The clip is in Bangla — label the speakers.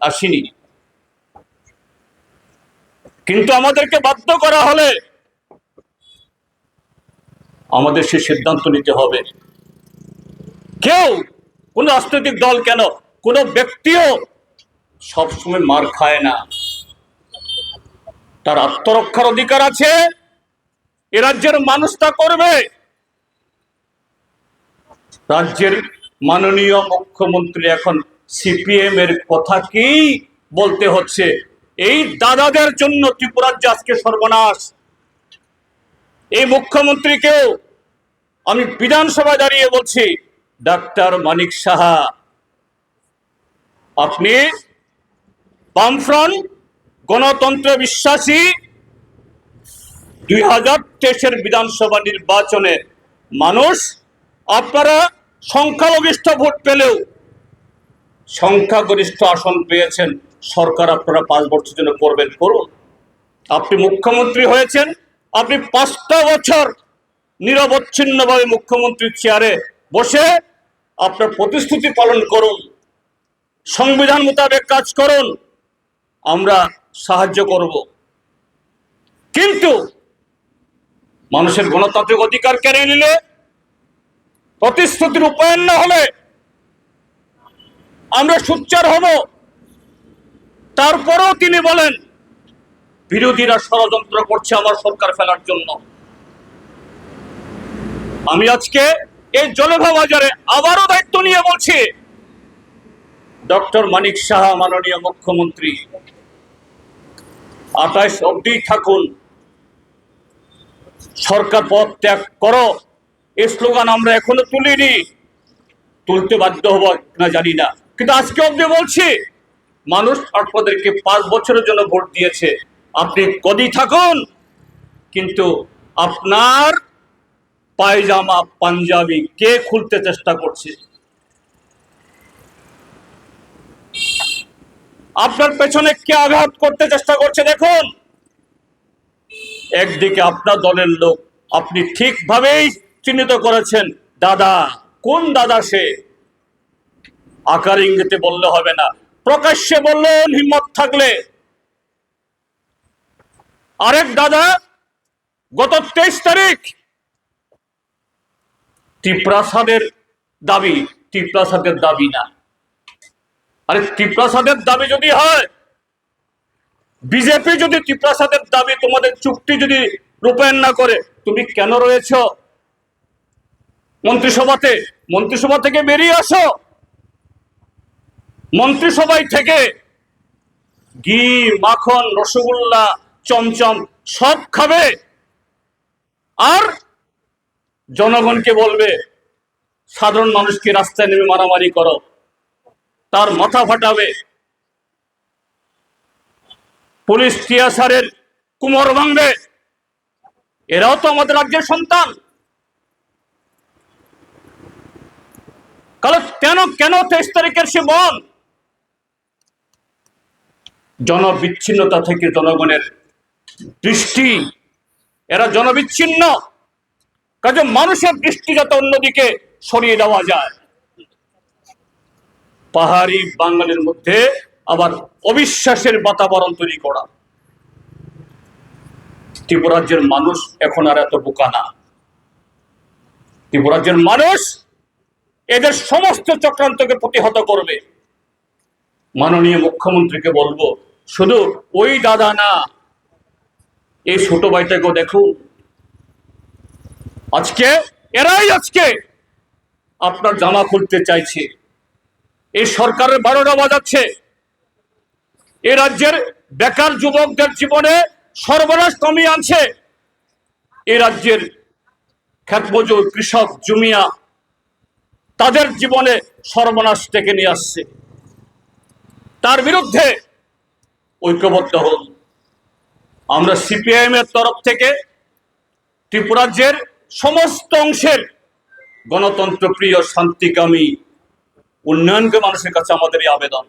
Speaker 1: আসিনি। কিন্তু আমাদেরকে বাধ্য করা হলে আমাদের সে সিদ্ধান্ত নিতে হবে। কেউ, কোন রাজনৈতিক দল কেন, কোন ব্যক্তিও সবসময় মার খায় না। তার আত্মরক্ষার অধিকার আছে, এ রাজ্যের মানুষ তা করবে। রাজ্যের মাননীয় মুখ্যমন্ত্রী এখন সিপিএম এর কথাকেই বলতে হচ্ছে? এই দাদাদের জন্য ত্রিপুরাজ্য আজকে সর্বনাশ, এই মুখ্যমন্ত্রীকেও আমি বিধানসভায় দাঁড়িয়ে বলছি, ডাক্তার মানিক সাহা, আপনি বামফ্রন্ট গণতন্ত্রে বিশ্বাসী, দুই হাজার তেইশের বিধানসভা নির্বাচনে মানুষ, আপনারা সংখ্যালঘিষ্ঠ ভোট পেলেও সংখ্যাগরিষ্ঠ আসন পেয়েছেন। সরকার আপনারা পাঁচ বছর জন্য করবেন, করুন। আপনি মুখ্যমন্ত্রী হয়েছেন, আপনি পাঁচটা বছর নিরবচ্ছিন্নভাবে মুখ্যমন্ত্রীর চেয়ারে বসে আপনার প্রতিশ্রুতি পালন করুন, সংবিধান মোতাবেক কাজ করুন, আমরা সাহায্য করব। কিন্তু মানুষের গণতান্ত্রিক অধিকার কেড়ে নিলে, প্রতিশ্রুতির রূপায়ণ না হলে আমরা সুচ্চার হব। তারপরেও তিনি বলেন, বিরোধীরা ষড়যন্ত্র করছে আমার সরকার ফেলার জন্য। আমি আজকে এই জলভা বাজারে আবারও দায়িত্ব নিয়ে বলছি, ডক্টর মানিক সাহা, মাননীয় মুখ্যমন্ত্রী, আঠাশ অব্দি থাকুন। সরকার পদ ত্যাগ করো। এই স্লোগান আমরা এখনও তুলিনি। তুলতে বাধ্য হব না জানি না। কিন্তু আজকে অব্দি বলছি, মানুষ আপনাদেরকে পাঁচ বছরের জন্য ভোট দিয়েছে। আপনি কদি থাকুন, কিন্তু আপনার পায়জামা, পাঞ্জাবি কে খুলতে চেষ্টা করছে? আপনার পেছনে কে আঘাত করতে চেষ্টা করছে দেখুন। একদিকে আপনার দলের লোক, আপনি ঠিকভাবেই চিহ্নিত করেছেন, দাদা, কোন দাদা সে? আকার ইঙ্গিতে বললে হবে না। প্রকাশ্যে বললেন হিম্মত থাকলে। আরেক দাদা, গত তেইশ তারিখ ত্রিপ্রাসাদের দাবি ত্রিপ্রাসাদের দাবি না। আরে ত্রিপ্রাসাদের দাবি যদি হয়, বিজেপি যদি ত্রিপ্রাসাদের দাবি, তোমাদের চুক্তি যদি রূপায়ণ না করে, তুমি কেন রয়েছ? মন্ত্রিসভাতে, মন্ত্রিসভা থেকে বেরিয়ে আসো। মন্ত্রিসভায় থেকে ঘি, মাখন, রসগোল্লা, চমচম সব খাবে। আর জনগণকে বলবে, সাধারণ মানুষকে রাস্তায় নেমে মারামারি করো। তার মাথা ফাটাবে। পুলিশ টিয়াসারের কুমোর ভাঙবে। এরাও তো আমাদের রাজ্যের সন্তান। কালো, কেন কেন তেইশ তারিখের সে বন জনবিচ্ছিন্নতা থেকে জনগণের দৃষ্টি। এরা জনবিচ্ছিন্ন। কাজে মানুষের দৃষ্টি যাতে অন্যদিকে সরিয়ে দেওয়া যায়। পাহাড়ি বাঙালির মধ্যে আবার অবিশ্বাসের বাতাবরণ তৈরি করা। ত্রিপুরাজ্যের মানুষ এখন আর এত বোকা না। ত্রিপুরাজ্যের মানুষ এদের সমস্ত চক্রান্তকে প্রতিহত করবে। মাননীয় মুখ্যমন্ত্রীকে বলব শুধু ওই দাদা না, এই ছোট ভাইটাকেও দেখুন। আজকে, এরাই আজকে আপনার জামা খুলতে চাইছে। এই সরকারের বারোটা বাজাচ্ছে। এ রাজ্যের বেকার যুবকদের জীবনে সর্বনাশ কমিয়ে আনছে। এ রাজ্যের খ্যাতমজুর কৃষক জুমিয়া তাদের জীবনে সর্বনাশ ডেকে নিয়ে আসছে। তার বিরুদ্ধে ঐক্যবদ্ধ হল আমরা সিপিআইএম এর তরফ থেকে ত্রিপুরাজ্যের সমস্ত অংশের গণতন্ত্র, প্রিয় শান্তিকামী উন্নয়নকে মানুষের কাছে আমাদের এই আবেদন।